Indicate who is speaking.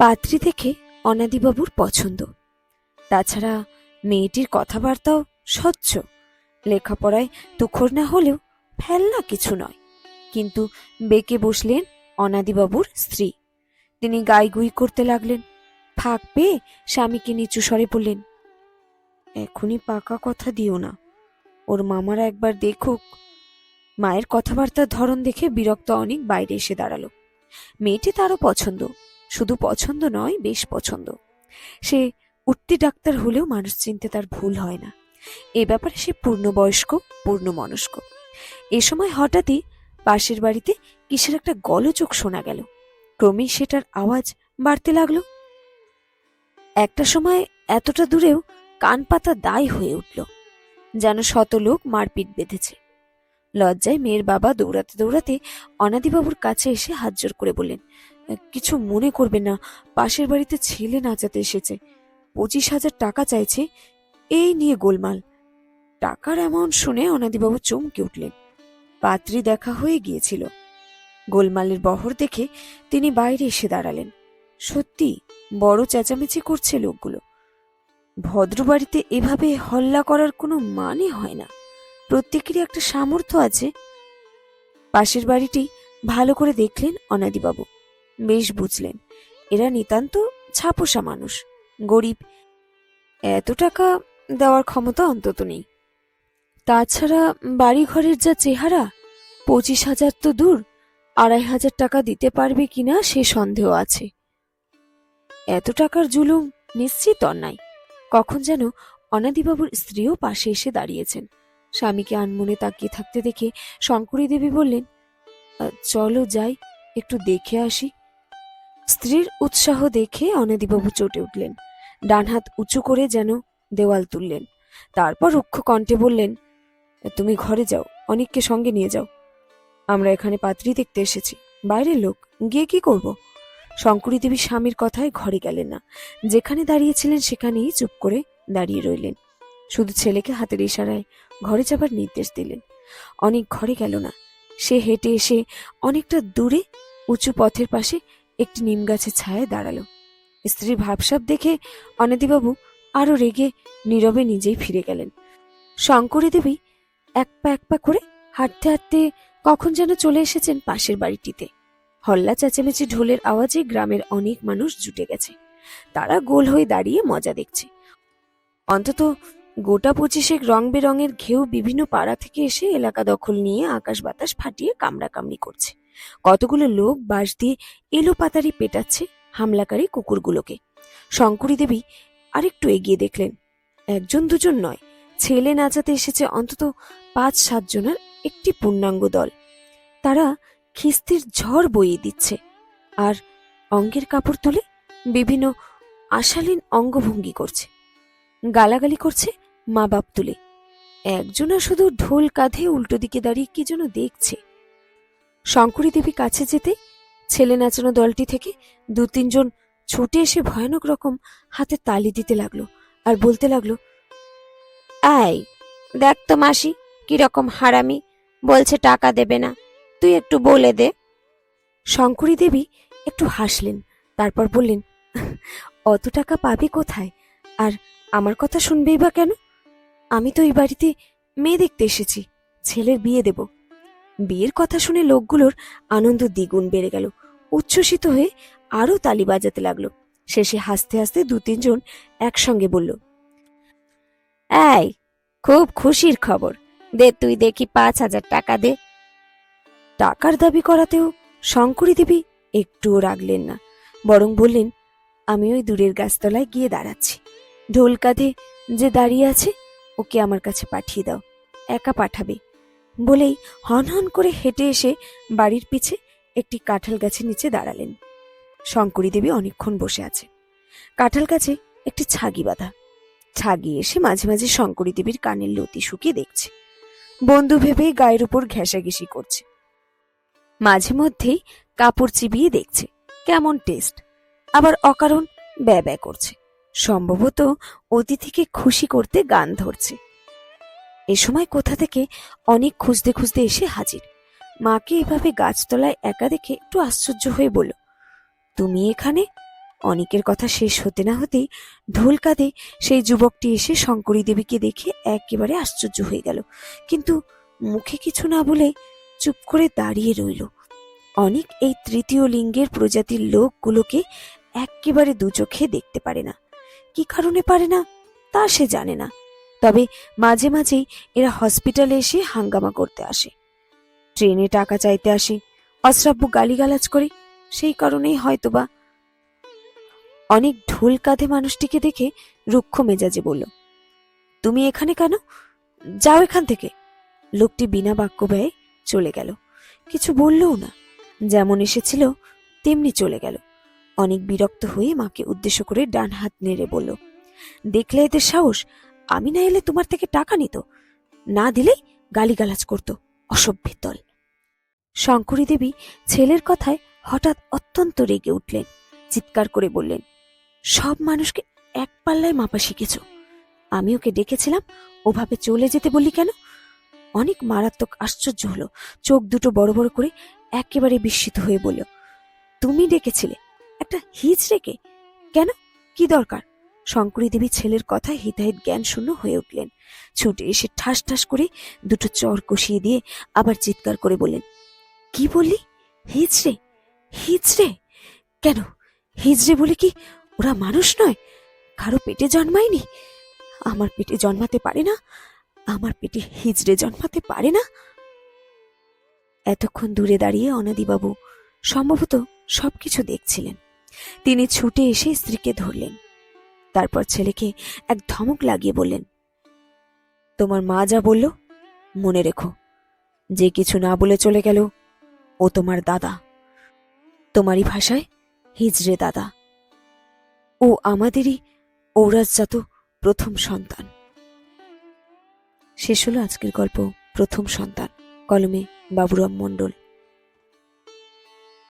Speaker 1: পাত্রী দেখে অনাদিবাবুর পছন্দ। তাছাড়া মেয়েটির কথাবার্তাও স্বচ্ছ। লেখাপড়ায় তুখর না হলেও ফেলনা কিছু নয়। কিন্তু বেঁকে বসলেন অনাদিবাবুর স্ত্রী। তিনি গাইগুই করতে লাগলেন। ফাঁক পেয়ে স্বামীকে নিচু স্বরে বললেন, এখনই পাকা কথা দিও না। ওর মামারা একবার দেখুক। মায়ের কথাবার্তার ধরন দেখে বিরক্ত অনেক বাইরে এসে দাঁড়াল। মেয়েটি তারও পছন্দ। শুধু পছন্দ নয়, বেশ পছন্দ। সে উঠতি ডাক্তার হলেও মানুষ চিনতে তার ভুল হয় না। এ ব্যাপারে সে পূর্ণবয়স্ক পূর্ণ মনস্ক এ সময় হঠাৎই পাশের বাড়িতে কিসের একটা গলচোখ শোনা গেল। ক্রমেই সেটার আওয়াজ বাড়তে লাগল। একটা সময় এতটা দূরেও কান পাতা দায় হয়ে উঠল, যেন শত লোক মারপিট বেঁধেছে। লজ্জায় মেয়ের বাবা দৌড়াতে দৌড়াতে অনাদিবাবুর কাছে এসে হাত করে বললেন কিছু মনে করবে না, পাশের বাড়িতে ছেলে নাচাতে এসেছে। পঁচিশ হাজার টাকা চাইছে, এই নিয়ে গোলমাল। টাকার অ্যামাউন্ট শুনে অনাদিবাবু চমকে উঠলেন। পাত্রী দেখা হয়ে গিয়েছিল। গোলমালের বহর দেখে তিনি বাইরে এসে দাঁড়ালেন। সত্যি, বড় চেঁচামেচি করছে লোকগুলো। ভদ্র বাড়িতে এভাবে হল্লা করার কোনো মানে হয় না। প্রত্যেকেরই একটা সামর্থ্য আছে। পাশের বাড়িটি ভালো করে দেখলেন অনাদিবাবু। বেশ বুঝলেন। এরা নিতান্ত ছাপোষা মানুষ। গরিব। এত টাকা দেওয়ার ক্ষমতা অন্তত নেই। তাছাড়া বাড়িঘরের যা চেহারা, পঁচিশ হাজার তো দূর, আড়াই হাজার টাকা দিতে পারবে কিনা সে সন্দেহ আছে। এত টাকার জুলুম নিশ্চিত অন্যায়। কখন যেন অনাদিবাবুর স্ত্রীও পাশে এসে দাঁড়িয়েছেন। স্বামীকে আনমনে তাকিয়ে থাকতে দেখে শঙ্করী দেবী বললেন চলো যাই, একটু দেখে আসি। স্ত্রীর উৎসাহ দেখে অনাদিবাবু চটে উঠলেন। ডান হাত উঁচু করে যেন দেওয়াল তুললেন। তারপর রুক্ষ কণ্ঠে বললেন, তুমি ঘরে যাও, অনেককে সঙ্গে নিয়ে যাও। আমরা এখানে পাত্রী দেখতে এসেছি। বাইরের লোক, গিয়ে কি করব? শঙ্করী দেবী স্বামীর কথায় ঘরে গেলেন না। যেখানে দাঁড়িয়েছিলেন সেখানেই চুপ করে দাঁড়িয়ে রইলেন। শুধু ছেলেকে হাতের ইশারায় ঘরে যাবার নির্দেশ দিলেন। অনেক ঘরে গেল না। সে হেঁটে এসে অনেকটা দূরে, উঁচু পথের পাশে একটি নিম গাছের ছায়ায় দাঁড়াল। স্ত্রীর ভাবসাব দেখে অনাদিবাবু আরও রেগে নীরবে নিজেই ফিরে গেলেন। শঙ্করী দেবী এক পা এক পা করে হাঁটতে হাঁটতে কখন যেন চলে এসেছেন পাশের বাড়িটিতে। হল্লা চেঁচামেচি ঢোলের আওয়াজে গ্রামের অনেক মানুষ জুটে গেছে। তারা গোল হয়ে দাঁড়িয়ে মজা দেখছে। অন্তত গোটা পঁচিশেক রং বেরঙের ঘেউ বিভিন্ন পাড়া থেকে এসে এলাকা দখল নিয়ে আকাশ বাতাস ফাটিয়ে কামড়াকামড়ি করছে। কতগুলো লোক বাঁশ দিয়ে এলো পাতারি পেটাচ্ছে হামলাকারী কুকুরগুলোকে। শঙ্করী দেবী আরেকটু এগিয়ে দেখলেন। একজন দুজন নয়, ছেলে নাচাতে এসেছে অন্তত পাঁচ সাতজনের একটি পূর্ণাঙ্গ দল। তারা খিস্তির ঝড় বইয়ে দিচ্ছে আর অঙ্গের কাপড় তুলে বিভিন্ন আশালীন অঙ্গভঙ্গি করছে। গালাগালি করছে মা বাপ তুলে। একজনা শুধু ঢোল কাঁধে উল্টো দিকে দাঁড়িয়ে কি যেন দেখছে। শঙ্করী দেবী কাছে যেতে ছেলে নাচানো দলটি থেকে দু তিনজন ছুটে এসে ভয়ানক রকম হাতে তালি দিতে লাগল আর বলতে লাগল এই দেখ তো মাসি, কীরকম হারামি, বলছে টাকা দেবে না, তুই একটু বলে দে। শঙ্করী দেবী একটু হাসলেন, তারপর বললেন, অত টাকা পাবি কোথায়? আর আমার কথা শুনবেই বা কেন? আমি তো এই বাড়িতে মেয়ে দেখতে এসেছি, ছেলের বিয়ে দেব। বিয়ের কথা শুনে লোকগুলোর আনন্দ দ্বিগুণ বেড়ে গেল। উচ্ছ্বসিত হয়ে আরও তালি বাজাতে লাগল। শেষে হাসতে হাসতে দু তিনজন একসঙ্গে বলল, এই, খুব খুশির খবর। দে, তুই দেখি পাঁচ হাজার টাকা দে। টাকার দাবি করাতেও শঙ্করী দেবী একটুও রাগলেন না, বরং বললেন, আমি ওই দূরের গাছতলায় গিয়ে দাঁড়াচ্ছি। ঢোল কাঁধে যে দাঁড়িয়ে আছে, ওকে আমার কাছে পাঠিয়ে দাও। একা পাঠাবে। বলেই হন হন করে হেঁটে এসে বাড়ির পিছে একটি কাঁঠাল গাছের নিচে দাঁড়ালেন। শঙ্করী দেবী অনেকক্ষণ বসে আছে। কাঁঠাল গাছে একটি ছাগি বাঁধা। ছাগি এসে মাঝে মাঝে শঙ্করী দেবীর কানের লতি শুকিয়ে দেখছে। বন্ধু ভেবে গায়ের উপর ঘেঁষাঘেঁষি করছে। মাঝে মধ্যেই কাপড় চিবিয়ে দেখছে, কেমন টেস্ট। আবার অকারণ ব্যয় করছে। সম্ভবত অতিথিকে খুশি করতে গান ধরছে। এ সময় কোথা থেকে অনেক খুঁজতে খুঁজতে এসে হাজির। মাকে এভাবে গাছতলায় একা দেখে একটু আশ্চর্য হয়ে বলল, তুমি এখানে? অনেকের কথা শেষ হতে না হতেই ঢোল কাঁধে সেই যুবকটি এসে শঙ্করী দেবীকে দেখে একেবারে আশ্চর্য হয়ে গেল। কিন্তু মুখে কিছু না বলে চুপ করে দাঁড়িয়ে রইল। অনেক এই তৃতীয় লিঙ্গের প্রজাতির লোকগুলোকে একেবারে দু চোখে দেখতে পারে না। কি কারণে পারে না তা সে জানে না। তবে মাঝে মাঝেই এরা হসপিটালে এসে হাঙ্গামা করতে আসে। ট্রেনে টাকা চাইতে আসে, অশ্রাব্য গালিগালাজ করে, সেই কারণেই হয়তোবা অনেক ঢোল কাঁধে মানুষটিকে দেখে রুক্ষ মেজাজে বলল, তুমি এখানে কেন? যাও এখান থেকে। লোকটি বিনা বাক্য ব্যয়ে চলে গেল। কিছু বললও না, যেমন এসেছিল তেমনি চলে গেল। অনেক বিরক্ত হয়ে মাকে উদ্দেশ্য করে ডান হাত নেড়ে বলল, দেখলে এদের সাহস? আমি না এলে তোমার থেকে টাকা নিত। না দিলেই গালিগালাজ করত অসভ্যের দল। শঙ্করী দেবী ছেলের কথায় হঠাৎ অত্যন্ত রেগে উঠলেন, চিৎকার করে বললেন, সব মানুষকে এক পাল্লায় মাপা শিখেছ। আমি ওকে ডেকেছিলাম, ওভাবে চলে যেতে বলি কেন? অনেক মারাত্মক আশ্চর্য হলো, চোখ দুটো বড় বড় করে একেবারে বিস্মিত হয়ে বলল, তুমি ডেকেছিলে, একটা হিজ রেখে। কেন? কি দরকার? শঙ্করী দেবী ছেলের কথায় হিতাহিত জ্ঞান শূন্য হয়ে উঠলেন। ছুটে এসে ঠাস ঠাস করে দুটো চর কষিয়ে দিয়ে আবার চিৎকার করে বললেন, কি বললি? হিজড়ে হিজড়ে! কেন? হিজড়ে বলে কি ওরা মানুষ নয়? কারও পেটে জন্মায়নি? আমার পেটে জন্মাতে পারে না? আমার পেটে হিজড়ে জন্মাতে পারে না? এতক্ষণ দূরে দাঁড়িয়ে অনাদিবাবু সম্ভবত সবকিছু দেখছিলেন। তিনি ছুটে এসে স্ত্রীকে ধরলেন। তারপর ছেলেকে এক ধমক লাগিয়ে বললেন, তোমার মা যা বলল, মনে রেখো। যে কিছু না বলে চলে গেল, ও তোমার দাদা। তোমারই ভাষায় হিজড়ে দাদা। ও আমাদেরই ঔরাজজাত প্রথম সন্তান। শেষ হলো আজকের গল্প প্রথম সন্তান, কলমে বাবুরাম মণ্ডল।